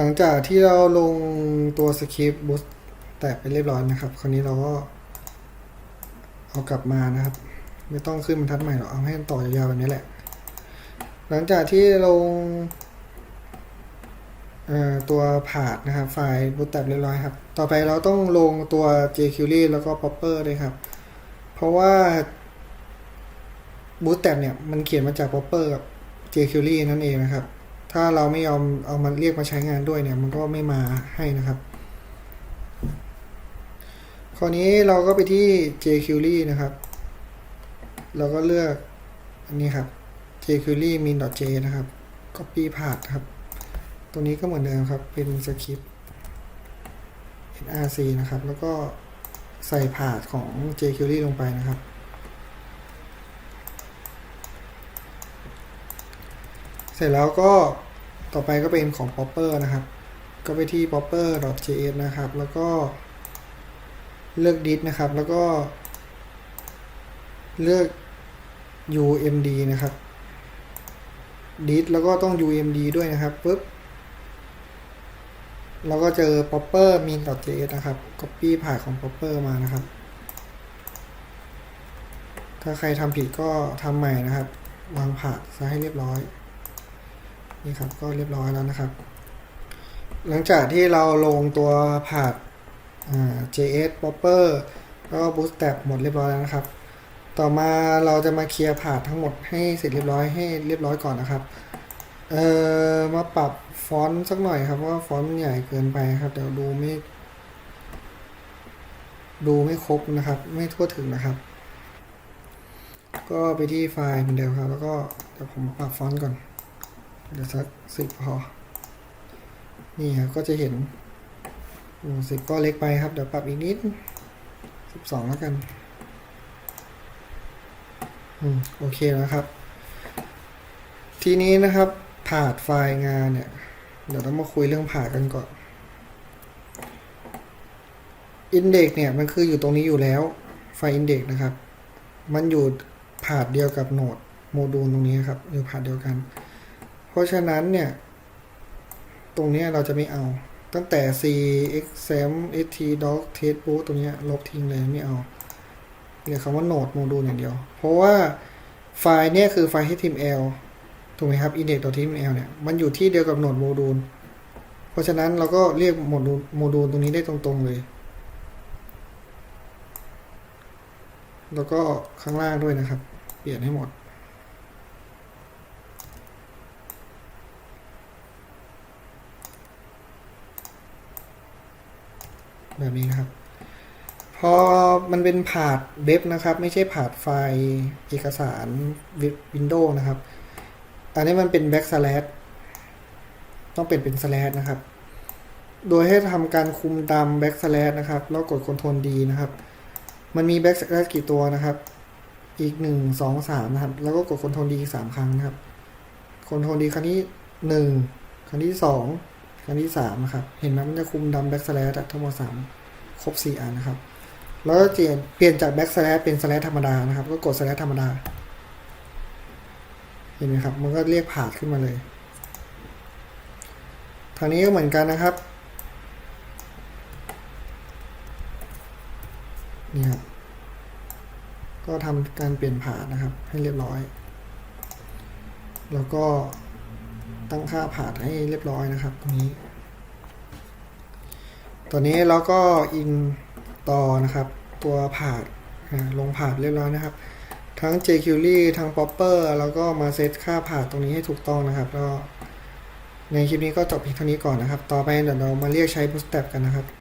หลังจากที่เราลงตัวสคริปต์บูสแตกไปเรียบร้อยนะครับ คราวนี้เราก็เอากลับมานะครับ ไม่ต้องขึ้นบรรทัดใหม่หรอกเอาให้มันต่อยาวๆแบบนี้แหละ หลังจากที่ลงตัวผาดนะครับ ไฟล์บูตแตกเรียบร้อยครับ ต่อไปเราต้องลงตัว jQuery แล้วก็ Popper ด้วยครับ เพราะว่าบูตแตกเนี่ย มันเขียนมาจาก Popper กับ jQuery นั่นเองนะครับ ถ้าเราไม่ยอมเอามาเรียกมาใช้งานด้วยเนี่ย มันก็ไม่มาให้นะครับ คราวนี้เราก็ไปที่ jQuery นะครับ เราก็เลือกอันนี้ครับ jQuery min.j นะครับ copy path ครับ ตัวนี้ก็เหมือนเดิมครับ เป็นสคริปต์ src นะครับ แล้วก็ใส่พาธของ jQuery ลงไปนะครับ เสร็จแล้วก็ต่อไปก็เป็นของ popper นะครับ ก็ไปที่ popper.js นะครับ แล้วก็เลือก dit นะครับ แล้วก็ เลือก umd นะครับ dit แล้วก็ต้อง umd ด้วยนะครับปุ๊บเราก็เจอ popper min.js นะครับ copy ผ่านของ popper มานะครับ ถ้าใครทำผิดก็ทำใหม่นะครับ วางผ่านซะให้เรียบร้อย นี่ครับก็เรียบร้อยแล้วนะครับ หลังจากที่เราลงตัวผานอ่า JS Popper แล้วก็ Bootstrap หมดเรียบร้อยแล้วนะครับ ต่อมาเราจะมาเคลียร์ผานทั้งหมดให้เสร็จเรียบร้อยให้เรียบร้อยก่อนนะครับ เอ่อมาปรับฟอนต์สักหน่อยครับว่าฟอนต์ใหญ่เกินไปครับเดี๋ยวดูไม่ ดูไม่ครบนะครับ ไม่ทั่วถึงนะครับ ก็ไปที่ไฟล์เหมือนเดิมครับ แล้วก็เดี๋ยวผมปรับฟอนต์ก่อน เดี๋ยวสักสิบพอ นี่ครับก็จะเห็นสิบก็เล็กไปครับ เดี๋ยวปรับอีกนิดสิบสองแล้วกัน อืม โอเคแล้วครับ ทีนี้นะครับผ่าดไฟล์งานเนี่ย เดี๋ยวต้องมาคุยเรื่องผ่าดกันก่อนอินเด็กเนี่ยมันคืออยู่ตรงนี้อยู่แล้วไฟล์อินเด็กนะครับ มันอยู่ผ่าดเดียวกับโหนดโมดูลตรงนี้ครับ อยู่ผ่าดเดียวกัน ราะฉะนั้นเนี่ย ตรงนี้เราจะไม่เอา ตั้งแต่ c exam st doc test boot ตรงนี้ลบทิ้งเลยไม่เอาเหลือคำว่า node โมดูลอย่างเดียว เพราะว่าไฟล์เนี่ยคือไฟล์ html ถูกไหมครับ index.html เนี่ย มันอยู่ที่เดียวกับ node โมดูล เพราะฉะนั้นเราก็เรียกโมดูลโมดูลตรงนี้ได้ตรงๆเลย แล้วก็ข้างล่างด้วยนะครับ เปลี่ยนให้หมด แบบนี้นะครับ พอมันเป็นผาดเว็บนะครับ ไม่ใช่ผาดไฟล์เอกสารวินโดว์นะครับ อันนี้มันเป็นแบ็กสแล s ต้องเปลี่ยนเป็นสแล s นะครับ โดยให้ทำการคุมตามแบ็กสแล s นะครับ แล้วกดคอนโทรลดีนะครับ มันมีแบ็กสแล s กี่ตัวนะครับ อีกหนึ่งสองสามนะครับ แล้วก็กดคอนโทรลดีสามครั้งนะครับคอนโทรลดีครั้งที่หนึ่งครั้งที่ส องครั้งที่สามนะครับ เห็นไหมมันจะคุมดำแบ็กสแล s ทั้งหมดสามครบสี่อันนะครับ แล้วก็เปลี่ยนเปลี่ยนจากแบ็กสแล s เป็นสแล s ธรรมดานะครับ ก็กดสแล s ธรรมดา เห็นไหมครับ มันก็เรียกผาดขึ้นมาเลย ทางนี้ก็เหมือนกันนะครับ นี่ครับก็ทำการเปลี่ยนผ่าดนะครับ ให้เรียบร้อย แล้วก็ ตั้งค่าผ่านให้เรียบร้อยนะครับ ตรงนี้ตอนนี้เราก็อินต่อนะครับ ตัวผ่านลงผ่านเรียบร้อยนะครับ ทั้ง jQuery ทั้ง Popper แล้วก็มาเซตค่าผ่านตรงนี้ให้ถูกต้องนะครับก็ในคลิปนี้ก็จบเพียงเท่านี้ก่อนนะครับ ต่อไปเดี๋ยวเรามาเรียกใช้ Bootstrap กันนะครับ